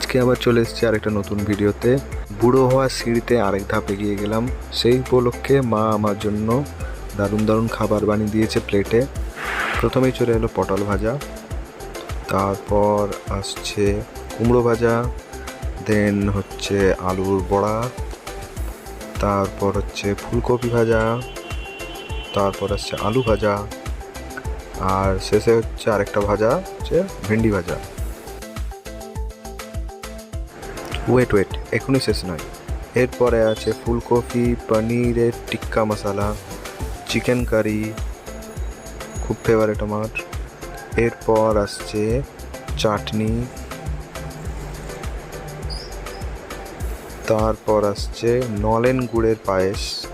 আজকে আবার চলে এসেছি আরেকটা নতুন ভিডিওতে। বুড়ো হওয়ার সিঁড়িতে আরেক ধাপ এগিয়ে গেলাম। সেই উপলক্ষে মা আমার জন্য দারুণ দারুণ খাবার বানিয়ে দিয়েছে প্লেটে। প্রথমেই চলে এলো পটল ভাজা। তারপর আসছে কুমড়ো ভাজা, দেন হচ্ছে আলুর বড়া, তারপর হচ্ছে ফুলকপি ভাজা, তারপর আসছে আলু ভাজা, আর শেষে হচ্ছে আরেকটা ভাজা, হচ্ছে ভেন্ডি ভাজা। ওয়েট ওয়েট এখনই শেষ নয়। এরপরে আছে ফুলকপি, পনিরের টিক্কা মশলা চিকেন কারি খুব ফেভারিট আমার। এরপর আসছে চাটনি। তারপর আসছে নলেন গুড়ের পায়েস।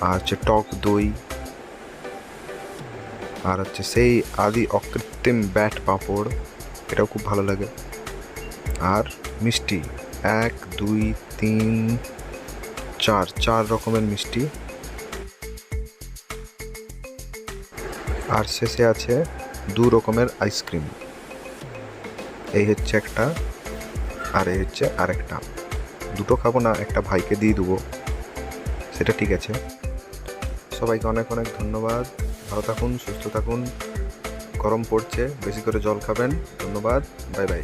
আর হচ্ছে টক দই। আর হচ্ছে সেই আদি অকৃত্রিম ব্যাট পাঁপড়। এটাও খুব ভালো লাগে। আর মিষ্টি, এক, দুই, তিন, চার চার রকমের মিষ্টি। আর শেষে আছে দু রকমের আইসক্রিম। এই হচ্ছে একটা, আর এই হচ্ছে আরেকটা। দুটো খাব না, একটা ভাইকে দিয়ে দেবো। সেটা ঠিক আছে। সবাইকে অনেক অনেক ধন্যবাদ। ভালো থাকুন, সুস্থ থাকুন। গরম পড়ছে, বেশি করে জল খাবেন। ধন্যবাদ। Bye bye.